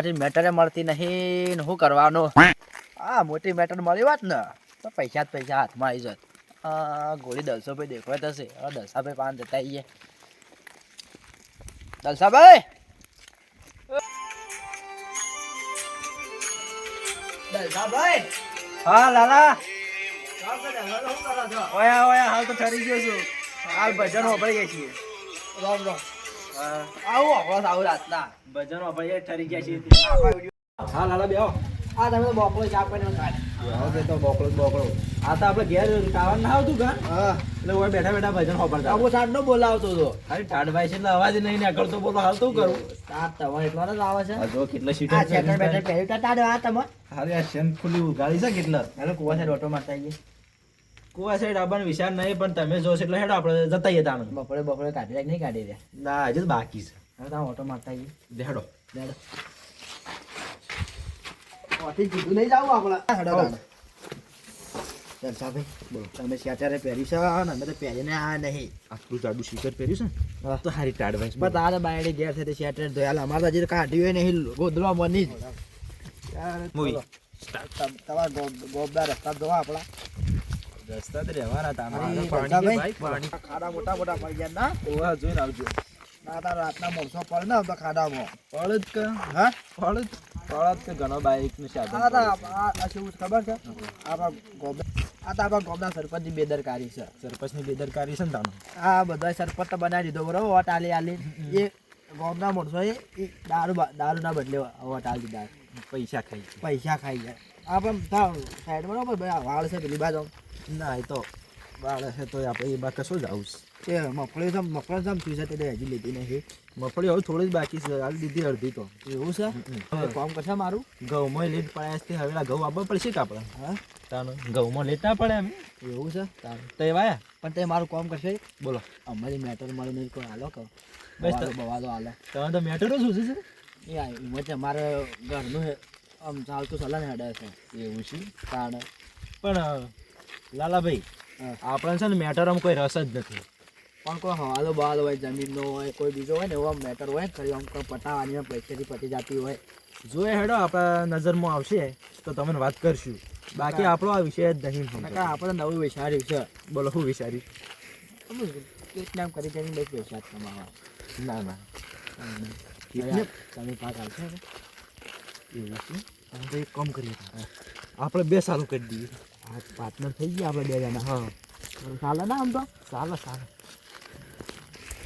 હજી મેટરે મળતી નહીં શું કરવાનું? આ મોટી મેટર મળી વાત ને? તો પૈસા જ પૈસા હાથમાં આવી જત. ગોળી દલસો ભાઈ દેખવા થશે. હવે દલસાભાઈ પાન જતા આવીએ દલસાભાઈ દલસાભાઈ હા લાલા. ઓયા ઓયા હાલ તો ઠરી ગયો છું. હાલ ભજન વાપરી ગયા છીએ. રામ રામ. આવું આવો આવું રાતના. ભજન વાપરી ઠરી ગયા છે. હા લાલા બેહો. આ તમે તો બોકળો ચા પાણી ખાય. હવે તો બોકળો બોકળો આ તો આપણે ઘેર ટાવર ના આવતું ઘર. હા. એટલે ઓય બેઠા બેઠા ભજન હોપડતા આબુ સાટ નો બોલાવતો તો અરે ભાઈ છે એટલે અવાજ નહીં નીકળતો બોલો હાલ તો કરું. સાત તમારે એટલો જ આવે છે. આ જો કેટલા સીટ આ સેકન્ડ બેટર પહેર્યું તા આ તમે અરે આ શેન ખુલ્લી ઉગાડી છે કેટલા? એટલે કુવા સાઈડ ઓટો મારતા આવીએ. કુવા સાઈડ આવવાનો વિચાર નહીં પણ તમે જોશો એટલે હેડો આપણે જતા તાણ. બપોરે બપોરે કાઢી રાખ નહીં કાઢી રહ્યા ના હજુ બાકી છે. હવે તમે ઓટો મારતા આવીએ. દેડો લેડો ઓથી જીધું નહીં જાવ આપણે. હેડો. ચાલ સાહેબ બોલો તમે સ્વેટરે પહેરી છે ને અમે તો પહેરીને આ નહીં. આટલું જાડું શીકર પહેર્યું છે ને? તો સારી ટાઢભાઈ બસ તારે બાયડી ઘેર છે તે સ્વેટર ધોયાલ અમારે હજી કાઢ્યું નહીં ગોદડો મની જ. તમ- તમારા ગોબ- ગોબના રસ્તા જોવા આપણા. રસ્તા તો રહેવાના હતા. પાણી ખાડા મોટા મોટા પડી ગયા ના ઓવા જોઈને આવજો. ના તાર રાતના મોરસો પડ ને તો ખાડામાં. પડ જ કે હા? પડ જ પડ જ કે ઘણો બાઈકનું સાધન તો આ આ શું ખબર છે? આપણા ગોબે આ તો આપણા ગોમના સરપંચની બેદરકારી છે. સરપંચની બેદરકારી છે ને તાનું? આ બધા સરપંચ તો બનાવી દીધો બરોબર? વોટ આલી આલી. એ ગોમના માણસોએ એ દારૂ દારૂના બદલે વોટ આલી દીધા. પૈસા ખાઈ પૈસા ખાઈ જાય આ પણ સાઈડમાં સાઈડ બરોબર ભાઈ આ વાળ છે પેલી બાજુ. ના એ તો વાળ છે તો આપણે એ બા કશું જ છે. તે મફળી સમ મફળી થયું છે તે હજી લીધી નહીં. મફળી હવે થોડી જ બાકી છે હાલ દીધી અડધી તો. એવું છે. તો કામ કરશે મારું? ઘઉંમાં લેટ પડ્યા છે હવે ઘઉં આપવા પડશે કે આપણે? હા? તાનું ઘઉંમાં લેટ ના પડે એમ? એવું છે? તારું તો વાયા? પણ તે મારું કામ કરશે. બોલો. અમારી મેટર મારું નહીં કોઈ હાલો કહો. બસ બવાલો બવાલો હાલો. તમે તો મેટરો શું છે એ છે મારે ઘરનું આમ ચાલતું સલાહ હેડે છે. એવું છે? કારણ પણ લાલાભાઈ આપણે છે ને મેટરમાં કોઈ રસ જ નથી. પણ કોઈ હવાલો બહાર હોય જમીનનો હોય કોઈ બીજો હોય ને એવો મેટર હોય ખરી આમ કોઈ પટાવાની હોય, પૈસાથી પટી જતી હોય. જો એ હેડો આપણા નજરમાં આવશે તો તમને વાત કરશું. બાકી આપણો આ વિષય જ નહીં આપણે નવું વિચાર્યું છે. બોલો શું વિચાર્યું? તમે કેટલામ કરી કરીને બસ પૈસા કમાવા ના ના. તમે પાક આવશે એવું છે હવે તો એક કામ કરીએ આપણે બે સારું કરી દઈએ. આ પાર્ટનર થઈ ગયા આપણે બે જણા, હા. ચાલે ના આમ તો? સારા ચાલો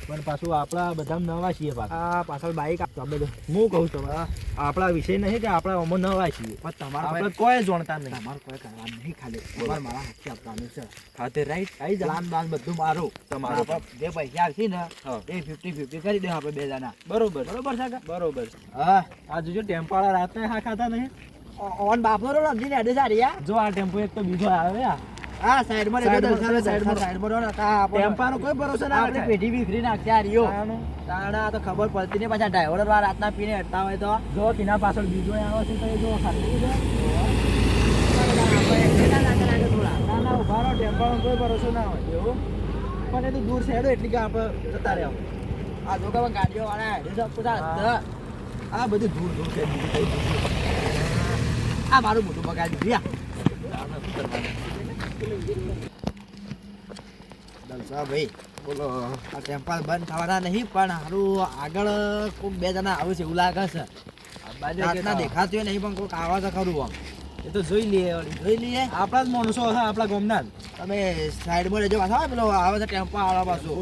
પણ પાછું આપણા બધા નવા છીએ પાછા. પાછળ બાઈક તમે હું કહું છું આપણા વિષય નહીં કે આપણે અમો નવા છીએ. પણ તમારે આપણે કોઈ જાણતા નહીં. તમારે કોઈ કરવા નહીં ખાલી. તમારે મારા હાથથી આપવાનું છે. ખાતે રાઈટ આવી જા બાન બધું મારું. તમારો જે પૈસા આવશે ને એ ફિફ્ટી ફિફ્ટી કરી દે આપણે બે જણા. બરોબર. બરોબર છે બરોબર. હા આ જોજો ટેમ્પાળા રાતના હા ખાતા નહીં. ઓન બાપરો સમજીને અડે સારી જો આ ટેમ્પો એક તો બીજો આવે આ હા સાઈડમાં. સાઈડમાં ટેમ્પાનો કોઈ ભરોસો ના આપણે પેઢી વિખરી નાખ્યા રહ્યો તાણા તો ખબર પડતી નહીં. પાછા ડ્રાઈવર વાર રાતના પીને હટતા હોય તો. જો કિના પાછળ બીજો આવે છે તો એ જો ના ઊભા રહો ટેમ્પાનો કોઈ ભરોસો ના હોય. એવું પણ એ તો દૂર હેડો એટલી કે આપણે જતા રહ્યા આ જો કે ગાડીઓ વાળા હેડે. આ બધી દૂર દૂર છે. આ મારું મોટું બગાડી દીધું આને શું કરવાનું? દલસા ભાઈ બોલો આ ટેમ્પલ બંધ થવાના નહીં પણ હારું આગળ કોઈક બે જણા આવે છે એવું લાગે છે. આ બાજુ કે રાતના દેખાતું નહીં પણ કોઈક આવા તો ખરું આમ. એ તો જોઈ લઈએ જોઈ લઈએ? આપણા જ માણસો છે આપણા ગામના તમે સાઈડમાં રહેજો પાછા પેલો આવે છે ટેમ્પા વાળા પાછું.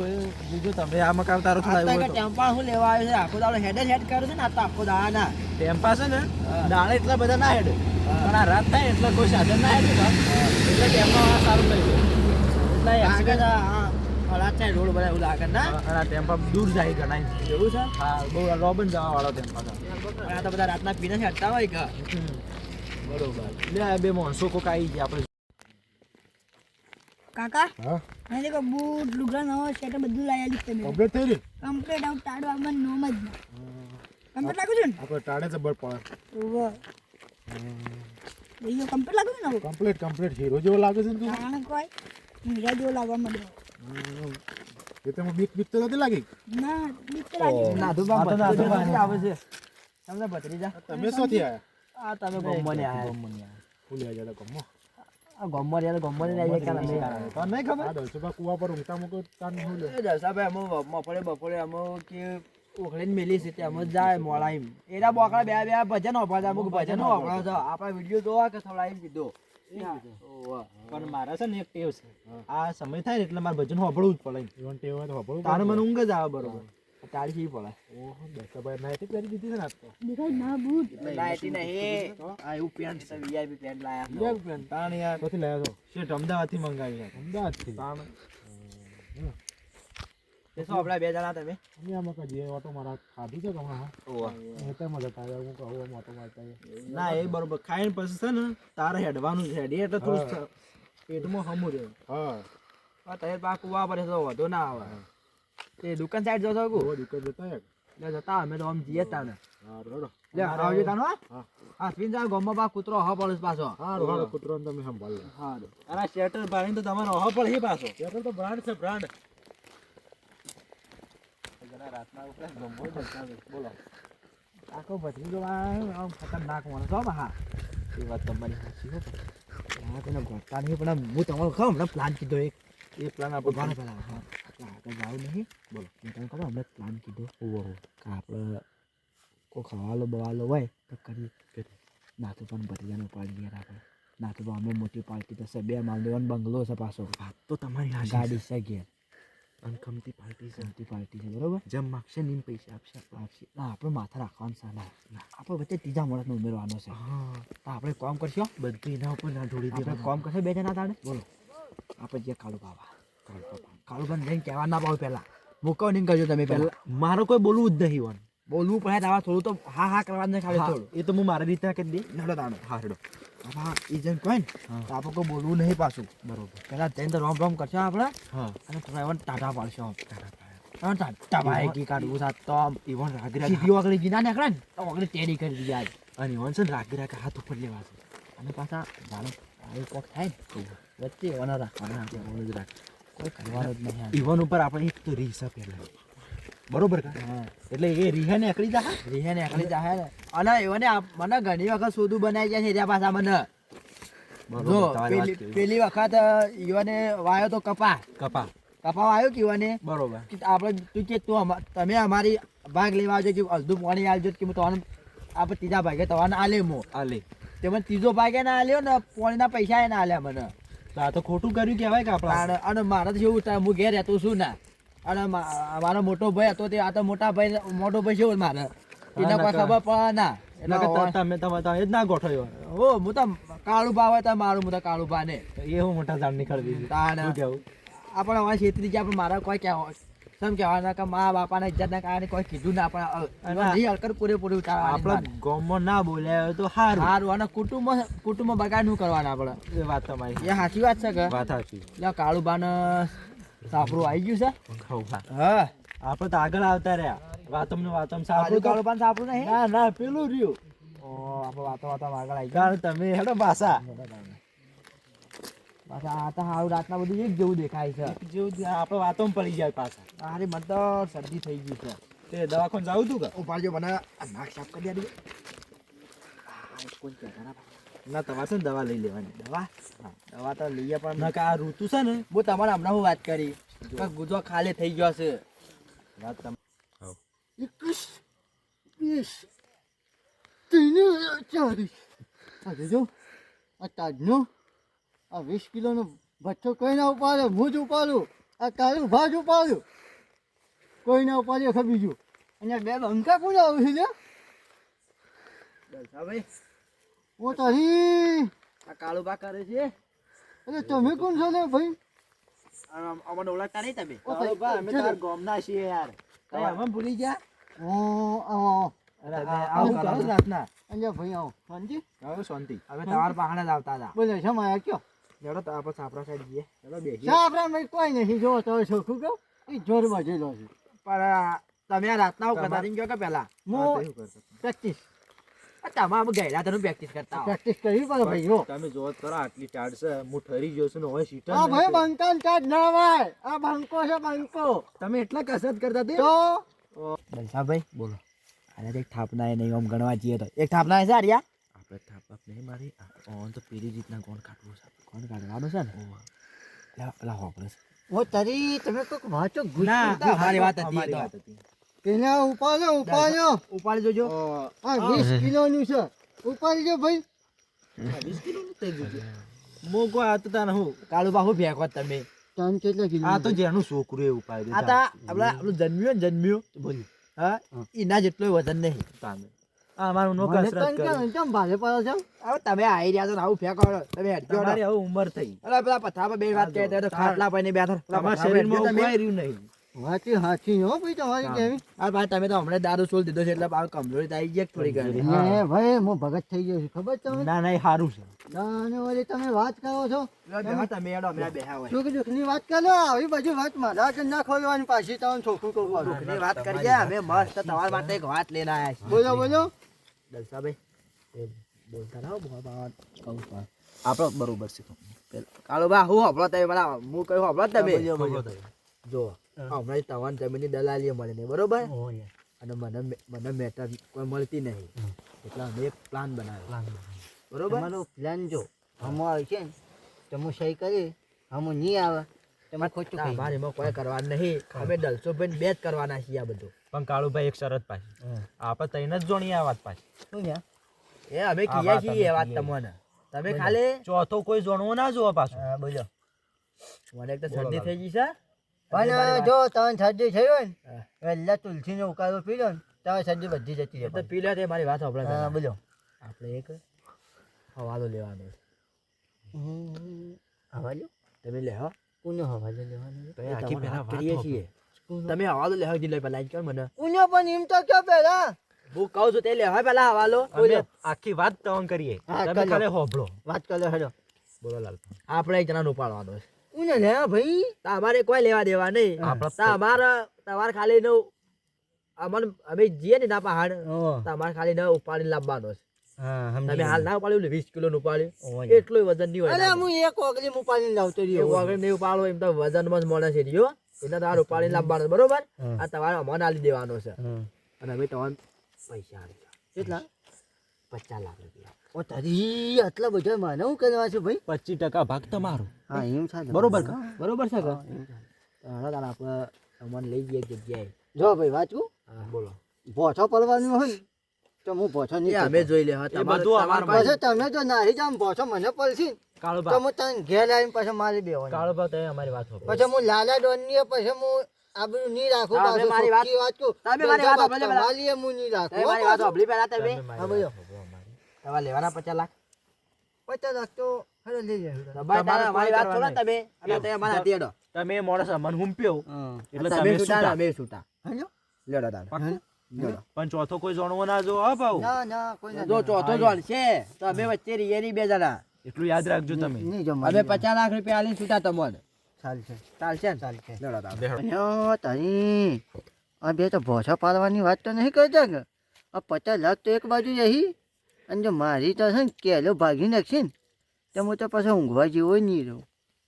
બીજું તમે આ મકાન તારો ટેમ્પા શું લેવા આવ્યો છે? આખો દાડો હેડ જ હેડ કરે છે ને આ તો આખો દાડા ના ટેમ્પા છે ને. દાડે એટલા બધા ના હેડે. પણ આ રાત થાય એટલે કોઈ સાધન ના આવ્યું. એટલે ટેમ્પા વાળા સારું કરી એટલે આગળ આ ફળાટ રોડ બધા એવું લાગે ના? અને આ ટેમ્પા દૂર જાય ગણાય એવું છે? હા બહુ રોબન જવા વાળો ટેમ્પા છે. પણ આ તો બધા રાતના પીને હેડતા હોય કે? બરોબર. એટલે આ બે માણસો કોક આવી ગયા આપણે. કાકા? હા? મને દેખો બૂટ લુગડા નવો શર્ટ બધું લઈ આલી તમે. કમ્પ્લીટ થઈ રહી કમ્પ્લીટ આવું ટાડો આવવાનું નોમ જ ના. કમ્પ્લીટ લાગુ છું ને? આપણે ટાળે જબર પડે. ઓવો બીજો કમ્પ્લીટ લાગે છે ને આવું? કમ્પ્લીટ કમ્પ્લીટ હીરો જેવો લાગે છે ને તું કારણ કોઈ હીરા જેવો લાગવા માંડ્યો. એ તમે બીક બીક તો નથી લાગી? ના બીક તો લાગી નાધુ તો નાધુ બામ. આવે છે. તમને ભત્રીજા? તમે શોથી આયા? આ તમે ગોમમાં આયા. ફૂલ્યા જતા ગમો. આ ગોમમાં યાર ગોમમાં ને આવીએ કાલ અમે તો નહીં ખબર આ દલસુભા કુવા પર ઊંઘતા મૂકો તાન હું લે એ જલસાભાઈ અમે બપોરે બફળે અમે કે ઉખડીને મેલી છે તે અમે જાય મોળા એમ એના બોકડા બે બે ભજન વાપરતા અમુક ભજન વાપરો છો આપણા વીડિયો જોવા કે થોડા એમ કીધું. પણ મારા છે ને એક ટેવ છે. આ સમય થાય ને એટલે મારે ભજન હોભળવું જ પડે જીવન ટેવ હોય તો હોભળવું તારે મને ઊંઘ જ આવે બરોબર. તારી શી પડે. ઓહો દલસુભાઈ નાઈટી પહેરી દીધી છે ને આજ તો. દેખાય ના ભૂત નાઈટી નહીં આ એવું પેન્ટ છે વીઆઈપી પેન્ટ લાયા યાર પેન તાણ યાર કોથી લાયા છો? શેઠ અમદાવાદથી મંગાવી છે. અમદાવાદથી? તાણ. તે શું બે જણા તમે. અમે આમાં કદી ઓટો મારા ખાધું છે કે હા ખેતરમાં જતા રહ્યા હું કહું આમ ઓટો મારતા ના એ બરોબર. ખાઈને પછી છે ને તારે હેડવાનું છે હેડી. એટલે થોડું પેટમાં હમું હા. તૈયાર કુવા પર તો વધુ ના આવે. તે દુકાન સાઈડ જશો કુ દુકાન જતા અમે તો આમ જઈએ તાને. હા રોડો. લે આવજો તાનો હા. હા. હા સ્પિન જા ગોમમાં પા કૂતરો હા પડે પાછો. હા રોડો કૂતરોને તમે સંભાળ. લો હા અરે શેટર ભાઈને તો તમારો પડે પાછો. તો બ્રાન્ડ છે બ્રાન્ડ. બોલો. આખો ભત્રીજો આમ ખતરનાક માણસ હો એ વાત તમારી સાચી હો. હા તેને ગોટતા નહીં પણ હું તમારો હમણાં પ્લાન કીધો એક. એ પ્લાન આપણે ઘણા આપણે આગળ જાવ નહીં. બોલો મેં તમને ખબર હમણાં પ્લાન કીધો. ઓહો કે આપણે કોઈ ખવાલો બવાલો હોય તો કરી ના તો પણ ભત્રીજાને ઉપાડી યાર આપણે. ના તો અમે મોટી પાર્ટી થશે બે માલ બંગલો છે પાછો. વાત તો તમારી ગાડી છે ઘેર. અનખમતી પાર્ટી છે. પાર્ટી છે બરોબર? જેમ માગશે ને એમ પૈસા આપશે આપશે. ના આપણે માથા રાખવાનું છે ના આપણે વચ્ચે ત્રીજા માણસને ઉમેરવાનો છે. હા. તો આપણે કોમ કરશો? બધું એના ઉપર ના ઢોળી દેવાનું. કોમ કરશે બે જણા તાણે? બોલો. આપણે જે કાળુ બાબા કાળુ બાબા કાળુ બાબા જઈને કહેવા ના પાવ પહેલાં. મૂકવ નહીં કરજો તમે પહેલાં. મારો કોઈ બોલવું જ નહીં હોય. બોલવું પડે આવા થોડું તો હા હા કરવાનું ખાલી થોડું. એ તો હું મારી રીતે કરી દઈ નડો તાણે. હા હેડો એજન્ટ કોઈ ને તો આપણે કોઈ બોલવું નહીં પાછું. બરોબર. પેલા જઈને તો રોમ રોમ કરશો આપણે અને ડ્રાઈવર ટાટા પાડશો ટાટા ભાઈ કી કાઢવું સાત તો આમ. ઈવન રાગી સીધી ઓગળી ગીના નીકળે ને તો ઓગળી ટેડી કરી દીધી આજ. અને ઈવન છે ને રાગરા કે હાથ ઉપર લેવા છે. અને પાછા જાણે આવી કોક થાય ને વચ્ચે ઓના રાખવાના આપણે ઓલું જ રાખ. કોઈ કરવાનું જ નહીં ઇવન ઈવન ઉપર આપણે એક તો રીસા પહેલા. બરોબર કા? એટલે એ રીહા ને એકલી જા રીહે ને એકલી જા ને. અને એઓને મને ઘણી વખત સોદું બનાવી જાય છે ત્યાં પાછા મને. જો પેલી વખત ઈવને વાયો તો કપા કપા કપા વાયો કે ઈવને? બરોબર. આપણે તું કે તું તમે અમારી ભાગ લેવા આવજો કે અડધું પાણી આવજો કે હું તમને આપણે ત્રીજા ભાગે તમારે આલે મો. આલે. લે તે મને ત્રીજો ભાગે ના આલ્યો ને પાણીના પૈસા એ ના આલ્યા મને. તો આ તો ખોટું કર્યું કહેવાય કે આપણે અને મારા જેવું હું ઘેર રહેતો છું ના. અને મા- મારો મોટો ભાઈ હતો તે આ તો મોટા ભાઈ મોટો ભાઈ છે મારે. એના કોઈ ખબર પડે ના. એટલે કે ત- તમે તમે તમે જ ના ગોઠવ્યો હો હું તો કાળું ભાવ હોય મારું હું તો કાળું ભા ને એ હું મોટા ઝાડ નીકળી દીધી તાણ. કેવું? આપણે હવે છેતરી ગયા પણ મારે કોઈ કહેવા સમ કહેવાના કે મા બાપાના ઇજ્જતના કારણે કોઈ કીધું ના નહીં હલકર પૂરેપૂરી ઉતારવાની આપણે ગામમાં ના બોલ્યા તો સારું હારું અને કુટુંબ કુટુંબ બગાડ શું કરવાના આપણે. એ વાત તમારી. એ સાચી વાત છે કે? વાત સાચી. એટલે બાને સાપરું આવી ગયું છે? ખાવ ખા. હા. આપણે તો આગળ આવતા રહ્યા. વાતમનું વાતમ સાંભળું કાળું બાન સાપરું નહીં? ના ના પેલું રહ્યું. ઓ આપણે વાતો વાતો આગળ આવી ગયા. તમે હેડો પાછા. પાછા આ તો હારું રાતના બધું એક જેવું દેખાય છે. જેવું આપણે વાતો પડી જાય પાછા. અરે મને તો શરદી થઈ ગઈ છે. તે દવાખાને જાવું તું કે? ઉપાડજો મને નાક સાફ કરી દે કોઈ કહેતા ના ના તમારે છે ને દવા લઈ લેવાની? દવા? દવા તો લઈએ પણ ના કે આ ઋતુ છે ને હું તમારે હમણાં હું વાત કરી ગુજો ખાલી થઈ ગયો છે. એકવીસ વીસ ત્રણ ચાલીસ. આ જોજો આ તાજનો આ વીસ કિલોનો ભઠ્ઠો કોઈ ના હું જ ઉપાડું. આ કાળું ભાજ ઉપાડ્યું કોઈ ના ઉપાડ્યો ખબર બીજું? અને બે બંકા કોણ આવું છે ભાઈ ઓ તો હી આ કાળુ બા કરે છે. અરે તમે કોણ છો ને ભાઈ? અમને ઓળખતા નહીં તમે? ઓ ભાઈ અમે તાર ગોમના છીએ યાર. કઈ અમે ભૂલી ગયા? ઓ ઓ આવો કરો રાતના. અંજા ભાઈ આવો. શાંતિ? આવો શાંતિ. હવે તમાર પાહણે જ આવતા હતા. બોલો શું માયા કયો? જડો તો આપણે સાપરા સાઈડ જઈએ. ચલો બેસી સાપરા મે કોઈ નહીં જો તો છોકું કહો. એ જોરમાં જઈ લો છે. પણ તમે રાતના કદાચ ગયો કે પહેલા? હું 25 તમામ ગયેલા તને પ્રેક્ટિસ કરતા પ્રેક્ટિસ કરવી પડે તમે જો કરો આટલી ચાડ છે. કસરત કરતા તે તો ભાઈ બોલો. આને એક થાપના એ નહીં ઓમ ગણવા જઈએ તો. એક થાપના છે આર્યા તો પેલી રીતના કોણ કાઢવું કોણ કાઢવાનું ઓ તરી તમે કોઈક વાંચો ગુસ્સા મારી વાત પેલા ઉપાડો ઉપાડો. ઉપાડી જોજો. આ 20 કિલો નું છે. ઉપાડજો ભાઈ. 20 કિલો નું થઈ ગયું મોગો આ તો તાન હું કાળુ બાહુ ભેખો તમે. તમ કેટલા કિલો આ તો જેનું છોકરું એ ઉપાડી આ તા આપણા આપણું જન્મ્યો ને જન્મ્યું. બોલી. હા? એના જેટલું વજન નહીં. તાને. આ અમારું નો કસરત ત્રણ કેમ કેમ પડો છો? હવે તમે આઈ રહ્યા છો ને આવું ફેંકો તમે તમારી હવે ઉંમર થઈ. પેલા પર બે વાત કહેતા તો ખાટલા પર ને બેઠો તમારા શરીરમાં ઉપાય રહ્યું નહીં. વાંચી હાચી હો ભાઈ તમારી કેવી આ ભાઈ તમે તો હમણાં દારૂ સોલ દીધો છે એટલે આ કમજોરી આવી ગઈ થોડી ઘણી. હે ભાઈ હું ભગત થઈ ગયો છું ખબર છે ના ના સારું છે અને ઓલી તમે વાત કરો છો તમે એડો અમે બેહા હોય. સુખ દુઃખની વાત કરો આવી બધી વાત મારા કે ના ખોલવાની પાછી તમે છોકરું પાછું. દુઃખની વાત કરીએ અમે મસ્ત તમારા માટે એક વાત લઈને આવ્યા છીએ બોલો બોલો દલસાભાઈ બોલતા રહો કહું. આપણો બરોબર છે કાળો બા હું હભળો તમે મારા હું કહ્યું હભળો તમે. જો હમણાં તવાન તમારી જમીનની દલાલી મળે નહીં બરોબર? અને મને મને મેટર કોઈ મળતી નહીં. એટલે અમે એક પ્લાન બનાવ્યો. બરોબર? મારો પ્લાન જો હમો આવે છે તો હું સહી કરી હમો નહીં આવે તમે ખોટું અમારે એમાં કોઈ કરવાનું નહીં. અમે દલસો બે જ કરવાના છીએ આ બધું. પણ કાળુભાઈ એક શરત પાછી. આપણે તઈને જ જોણી આ વાત પાછી. શું એ અમે કહીએ છીએ એ વાત તમને. તમે ખાલી ચોથો કોઈ જોણવો ના જોવા પાછું. હા, બોલો. મને એક તો શરદી. થઈ ગઈ છે. પણ જો તમે શરદી થઈ હોય ને પહેલા તુલસી તુલસીનો ઉકાળો પી લો ને તમારી શરદી બધી જતી જાય રહે પી લે તે મારી વાત આપણે હા તમે. બોલો. આપણે એક હવાલો લેવાનો હવાલો? તમે લેહો કોનો હવાલો લેવાનો? તો આખી પહેલા કરીએ છીએ. તમે હવાલો લેવા જી લઈ પેલા. કર મને? કોનો પણ એમ તો કયો પહેલા હું કહું છું તે લેહો પેલા હવાલો. આખી વાત તવન કરીએ. તમે ખાલી હોભળો. વાત કરો હેલો બોલો લાલ. આપણે જણા ઉપાડવાનો છે. કોને લે ભાઈ. તમારે કોઈ લેવા દેવા નહીં. તમારે તમારે ખાલી નો અમન અમે જઈએ ને ના પહાડ. તમારે ખાલી ને ઉપાડી લાવવાનો છે. તમે હાલ ના ઉપાડ્યું વીસ કિલો નું ઉપાડ્યું. એટલું વજન નહીં હોય અરે હું એક ઓગળી હું પાણી લાવતો એક રહ્યો વગર નહીં ઉપાડો એમ તો વજનમાં જ મળે છે રહ્યો. એટલે તમારે ઉપાડીને લાવવાનો છે, બરોબર? આ તમારે અમન આલી દેવાનો છે. અને અમે તમને પૈસા આલી કેટલા? પચાસ લાખ રૂપિયા. ઓ તારી આટલા બધા માનવ કરવા છે ભાઈ? પચીસ ટકા ભાગ તમારો. હા એમ છે બરોબર કા? બરોબર છે કા? હાલો તારે આપણે તમને લઈ જઈએ જગ્યાએ. જો ભાઈ વાંચું બોલો. ભોછો પડવાનું હોય? તો હું ભોછો નહીં અમે જોઈ લે હા, બધું અમાર પાસે પછી તમે જો નાહી જામ ભોછો મને પડશે ને, તો હું તને ઘેર આવીને પછી મારી બેવાની કાળુભા તમે અમારી વાત પછી હું લાલા ડોનની પછી હું આબરૂ નહીં રાખું તમે મારી વાત- ચોખ્ખી તમે મારી વાત સાંભળજો પેલા. તમારી હું રાખું મારી વાત સાંભળી તમે. તમારે લેવાના પચાસ લાખ? પચાસ લાખ તો તમે. માણસ અમન હુંપ્યો એટલે તમે છૂટા અમે છૂટા લેડો દાદા પણ ચોથો કોઈ જાણવો ના જો હા ભાઉ. જો ચોથો જોણ છે તો અમે વચ્ચે રહીએ બે જણા. એટલું યાદ રાખજો તમે. અમે પચાસ લાખ રૂપિયા આલી છૂટા તમને. ચાલશે. ચાલશે ચાલશે. લેડો દાદા તારી આ બે તો ભોસા પાડવાની વાત તો નહીં કરતા કે આ પચાસ લાખ તો એક બાજુ રહી. અને જો મારી તો છે ને કેલો ભાગી નાખશે ને. તો હું તો પાછો ઊંઘવા જેવો નહીં રહું.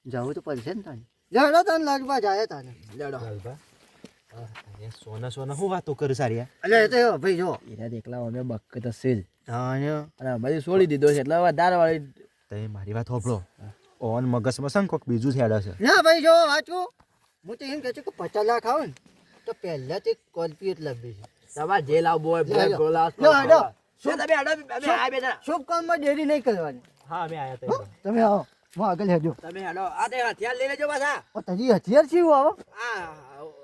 જવું તો પડશે ને તાને લડો તને લાગવા જાય તાને લેડો. સોના સોના હું વાતો કરું સારી અલે એ તો ભાઈ જો. એના એકલા અમે બક્ક તો છે જ. અને? અમારી છોડી દીધો છે એટલે વધારે વાળી તમે મારી વાત હોભળો. ઓન મગજમાં છે ને કોક બીજું થયેલા છે. ના ભાઈ જો વાંચું હું તો એમ કહે છું કે પચાસ લાખ આવે ને તો પહેલા તો એક કોલ્પિયત લાવવી છે. તમારે જે લાવવો હોય બ્લેક ગોલા શું તમે હેડો અમે આ બે જણા શુભ કામમાં ડેરી નહીં કરવાની. હા અમે આયા હતા તમે આવો. હું આગળ હેજો તમે હેડો. આ તે હથિયાર લઈ લેજો પાછા. ઓ તજી હથિયાર છે આવો? આ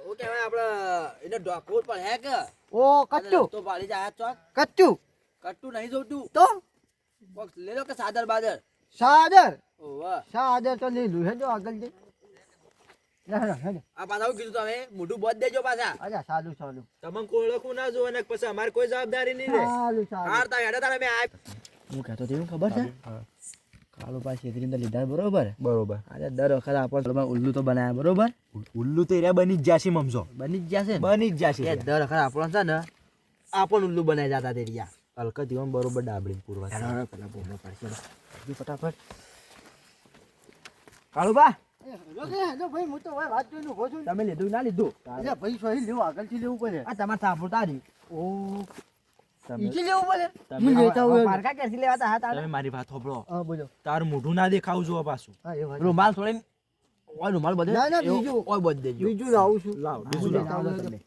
શું કહેવાય આપણે એને ડોકોર પર હે કે? ઓ કચ્ચું તો પાડી જાય ચોક. કચ્ચું કટ્ટું નહીં જોતું. તો? બોક્સ લઈ લો કે સાદર બાદર? સાદર? ઓવા. સાદર તો લીધું હેજો આગળ જઈ. આ પાછા શું કીધું તમે મોઢું બોધ દેજો પાછા. અચ્છા સારું સારું તમને કોઈ ઓળખું ના જોવે ને પછી અમારે કોઈ જવાબદારી નહીં રે. સારું સારું હાર તા હેડો તારે મેં આ હું કહેતો તેવું ખબર છે? કાળો પાસે છેતરી અંદર લીધા બરોબર? બરોબર. આજે દર વખત આપણને ઉલ્લુ તો બનાવ્યા બરોબર? ઉલ્લુ તો એરિયા બની જ જાશે મમજો બની જ જશે બની જ જાશે દર વખત આપણને છે ને આપણ ઉલ્લુ બનાવી જતા તે રહ્યા હલકા જીવન બરોબર ડાબડી પૂરવા પેલા બોલો પડશે હજી ફટાફટ. કાળુબા? હેડો કે હેડો ભાઈ હું તો હવે વાત જોઈને ઊભો છું. તમે લીધું ના લીધું? ભાઈ સોહી લેવું આગળથી લેવું પડે. આ તમારે સાંભળતા જ ઓ ઈથી લેવું પડે. હું લેતા લેવાતા હા તમે મારી વાત સાંભળો હા બોલો. તાર મોઢું ના દેખાવું જો પાછું. હા એ વાત રૂમાલ છોડીને ઓય રૂમાલ બધે? ના, ના, બીજું. ઓય બધે દેજો. બીજું લાવું છું. લાવ બીજું લાવ. તમે.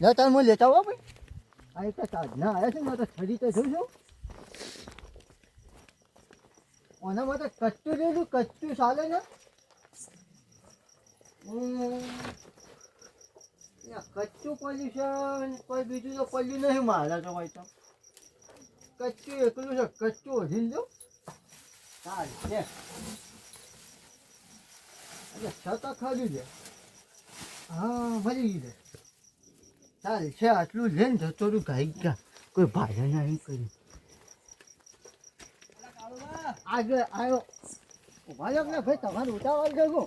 લે તાર. હું લેતા આવો ભાઈ. આ એક સાધના આવ્યા છે ને તો ખરી તો જોઉં. છું ઓના માટે કચ્ચું લીધું કચ્ચું ચાલે ને? કચ્ચું પોલ્યુશન, કોઈ બીજું તો પડ્યું નહીં મારા તો હોય તો. કચ્ચું એકલું છે, કચ્ચું વધી દો. ચાલ છે. એટલે છતાં ખાલી છે. હા મળી ગઈ ચાલ છે, આટલું લઈને જતો તું ગાઈ ગયા કોઈ ભાષા નહીં કર્યું. આગળ આવ્યો રહ્યો ને ભાઈ, તમારે ઉતાવળ જગો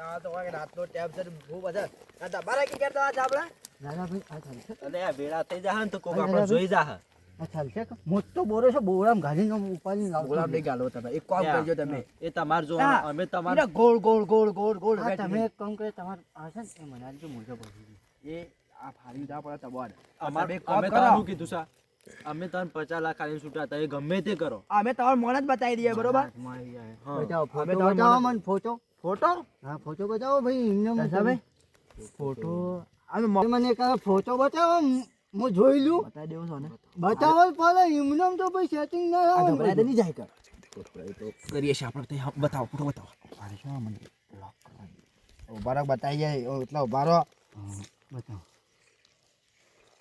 તાવ તો હોય રાતનો ટેપ છે બહુ બધા. આ તમારા કે કરતા આજ આપડા દાદા ભાઈ આ ચાલશે અને આ વેળા થઈ જા તો કોક આપણે જોઈ જા આ ચાલશે મોટો બોરો છે બોરામ ગાડીનો ઉપાડીને લાવતો ગુલાબ નહીં ગાલો તમે. એક કામ કરજો તમે. એ તમાર જો અમે તમાર ગોળ ગોળ ગોળ ગોળ ગોળ તમે એક કામ કરે તમારે આ છે ને મને આજે મોજા પડી એ આ ફાડી જા પડે તબાર અમાર તમે કામ અમે કીધું સા? અમે તને પચાસ લાખ આલીને છૂટા તમે ગમે તે કરો. અમે તમારો મોણ જ બતાવી દઈએ બરોબર? અમે તમારે ફોટો. ફોટો? હા ફોટો બતાવો ભાઈ એમને મને દર્શાભાઈ? ફોટો? અને મને કહે ફોટો બતાવો હું જોઈ લઉં. બતાવી દેવો છો ને? બતાવો પડે એમને તો ભાઈ સેટિંગ ના આવે ને તો નહીં જાય કર. કરીએ છીએ આપણે ત્યાં બતાવો ફોટો બતાવો. મારે શું મને લોક કરવાની? ઉભારો બતાવી જાય એટલે ઊભા હા, બતાવો.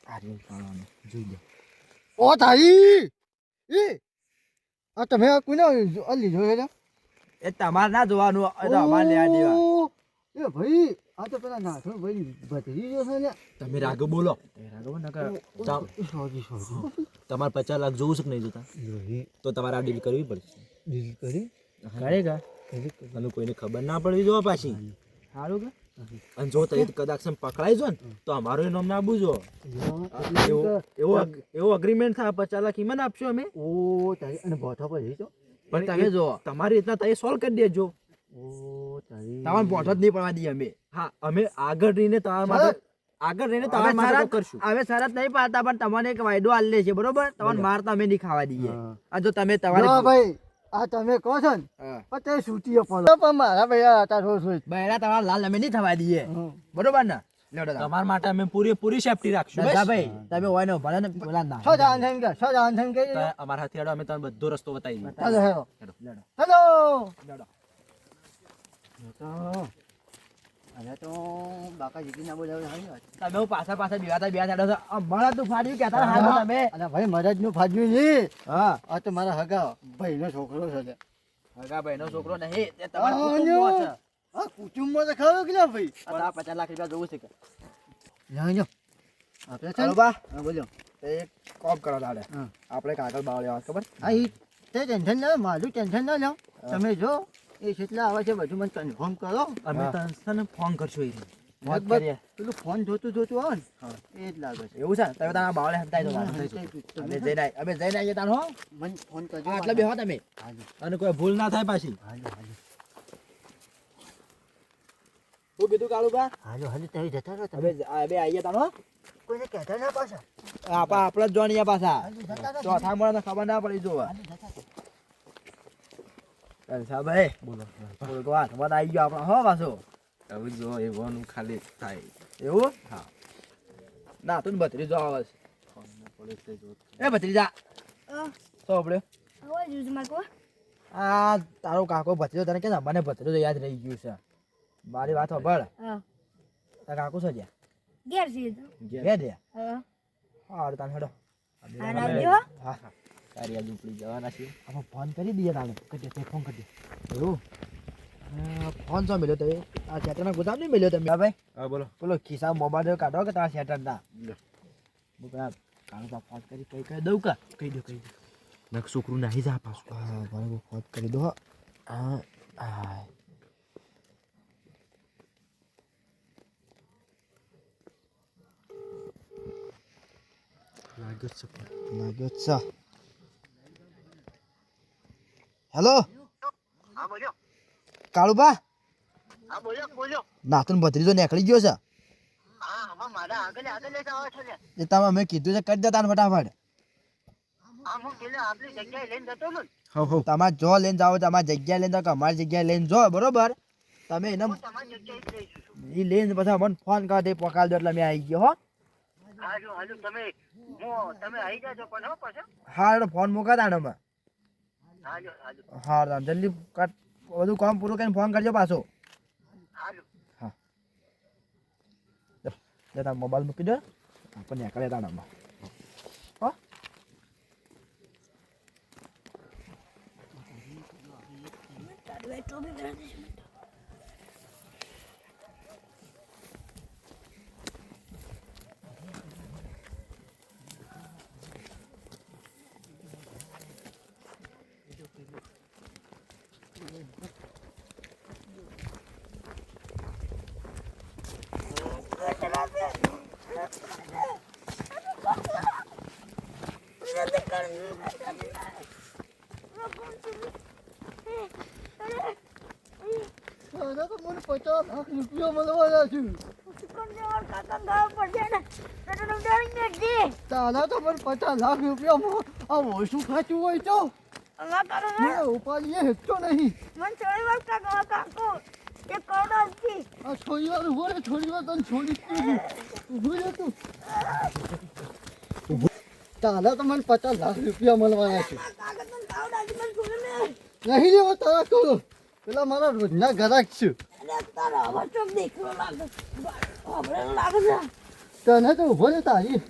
આ રહ્યું કાળાનું. જોઈ લો. ઓ તારી! એ આ તમે આ કોને આ લીધો છે? લે? એ તમારે ના જોવાનું એ તો અમારે લેવા દેવા. એ ભાઈ આ તો પેલા નાથો ભાઈ ભત્રીજો છે ને. તમે રાગ બોલો. ચાલ. Sorry sorry. તમારે પચાસ લાખ જોવું છે કે નહીં જોતા? તો તમારે આ ડીલ કરવી પડશે. ડીલ કરી? કરેગા? અને કોઈને ખબર ના પડવી જો પાછી. સારું કે? અને જો તમે કદાચ પકડાઈ જો ને તો અમારું એ નામ ના બુજો એવો એવો એવો અગ્રીમેન્ટ થાય પચાસ લાખ ઈમાન આપશો અમે. ઓ તારી અને બોથો પર જઈશો? પણ તમે જો. તમારી રીતના તમે સોલ્વ કરી દેજો. તમારે પોઠો જ નહીં પડવા દઈએ અમે. હા. અમે આગળ રહીને તમારા માટે આગળ રહીને તમારા માટે કરશું. હવે શરત નહીં પાડતા પણ તમને એક વાયદો આલે છે બરોબર? તમને મારતા અમે નહીં ખાવા દઈએ. આ જો તમે તમારે ભાઈ આ તમે કહો છો ને હા. પણ તે પડો પણ મારા ભાઈ હતા રોજ રોજ બહેરા તમારા લાલ અમે નહીં થવા દઈએ. બરોબર ને. તમારા માટે અમે પૂરેપૂરી સેફટી રાખશું ભાઈ તમે હોય ને ભલે ને પેલા ના. છો જાન થઈને ગયા છો જાન થઈને ગયા અમારા હાથે હેડો અમે તમને બધો રસ્તો બતાવી. દઈએ હેલો. હેલો. હેડો. હેલો અરે તો બાકા જીતી ના બોલાવે તમે પાછા પાછા બેવાતા બે છો. અમારા તું ફાડ્યું તમે? અને ભાઈ મરજનું નહીં હા. આ તો મારા હગા ભાઈ નો છોકરો છે લે. હગા ભાઈનો છોકરો નહીં તે તમારા છે. આ કુટુંબમાં તો ખરો કે ભાઈ? આ તો પચાસ લાખ રૂપિયા જોવું છે કે. લ્યો, લ્યો. આપણે ચાલો. બા. હા, બોલો. એક કોમ કરો દાડે હા. આપણે કાગળ બાવ લેવા ખબર? હા ઈ તે ટેન્શન ના મારું ટેન્શન ના લો. તમે જો એ કેટલા આવે છે બધું મને કન્ફર્મ કરો. અમે હા. તને ફોન કરશું એ. પેલું ફોન જોતું જોતું આવે ને એ જ લાગે છે. એવું છે? તમે તારા બાવળે હંતાઈ દો તમે અમે જઈને અમે જઈને આવીએ તારો મને ફોન કરજો. આટલે બેહો તમે. અને કોઈ ભૂલ ના થાય પાછી. શું કીધું કાળુ બા? હાલો હાલો તમે જતા રહો તમે. બે આઈએ હો. કોઈને કહેતા ના પાછા? આપા આપણે જ જોણીયા પાછા. ચોથા મળે ખબર ના પડી જોવા હાલો, જતા રહો. ભાઈ બોલો. બોલો વાત વાત આવી ગયો આપણો હો પાછો. હવે જો એવાનું ખાલી થાય. એવું? હા. ના તું ભત્રીજો આવે છે એ તો હવે જૂસ માગો આ તારો કાકો ભત્રીજો તને કે મને ભત્રીજો યાદ રહી ગયું છે. મારી વાત સાંભળ હા. તારા કાકુ છે જ્યાં ઘેર છે. ઘેર. છે? હા. હા તાન હેડો. હા હા. તારી યાદ ઉપડી જવાના છે. આપણે ફોન કરી દઈએ તાને કરી દે તે ફોન કરી દે. એવું ફોન તો મળ્યો તો એ આ શેટરના ગોદામ નહીં મળ્યો તમે ભાઈ. હા બોલો. બોલો ખિસ્સા મોબાઈલ કાઢો કે તારા શેટર ના? હું પેલા કાળો તો ફોન કરી કઈ કહી દઉં કા? કહી દો કહી દો. નક છોકરું નાહી જા પાછું. હા બરાબર ફોન કરી દો હા હા. હેલો કાળુબા હા ભત્રી તો ભત્રીજો નીકળી ગયો છે એ તમે અમે કીધું છે કરી દેતા ફટાફટ હવ હવ તમારે જો લઈને જાઓ તમારી જગ્યાએ લઈને જાઓ અમારી જગ્યાએ લઈને જો બરોબર તમે એને એ લઈને પછી મને ફોન કરો તે પકાલ દો એટલે મેં આવી ગયો હો હા એટલે ફોન મૂકા તાણે અમે હા જલ્દી કટ બધું કામ પૂરું કરીને ફોન કરજો પાછો. હા. લે તાર મોબાઈલ મૂકી દો. આપણને કરે દાડામાં હો. તારું બી કરે છે. દાદા તો પચાસ લાખ રૂપિયા ઓછું ખાચું હોય તો ઉપાડીએ હેકતો નહીં થોડી વાર રહે થોડી વાર તને છોડી જ ઊભું રહે તું મને પચાસ લાખ રૂપિયા મળવાના છે. નહીં લેવો તારા કહું પેલા મારા રોજના ગ્રાહક છે. તને તો ઊભો ને તારી.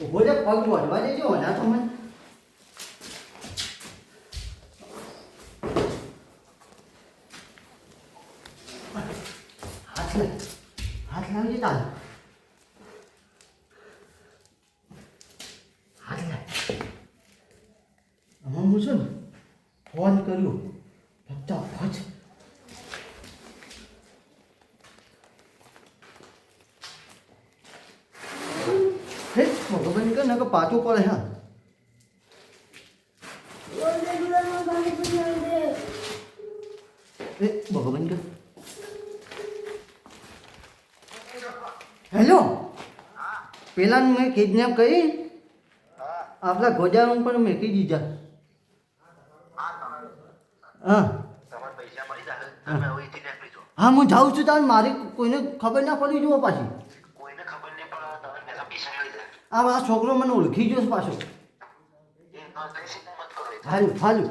ઊભો રે પગ વળવા દેજો ના તો મને હાથ લે હાથ લાવજે તારે હાથ લે આમાં હું છે ને ફોન કર્યો ફટાફટ હે ભગવાન કે નકર પાછું પડે હા ભગવાન કે હેલો પેલા મેં કિડનેપ કરી આપણા ગોજામાં પણ મેકી દીધા હા હા હું જાઉં છું તાર મારી કોઈને ખબર ના પડી જુઓ પાછી આ આ છોકરો મને ઓળખી ગયો પાછો. હાલ હાલું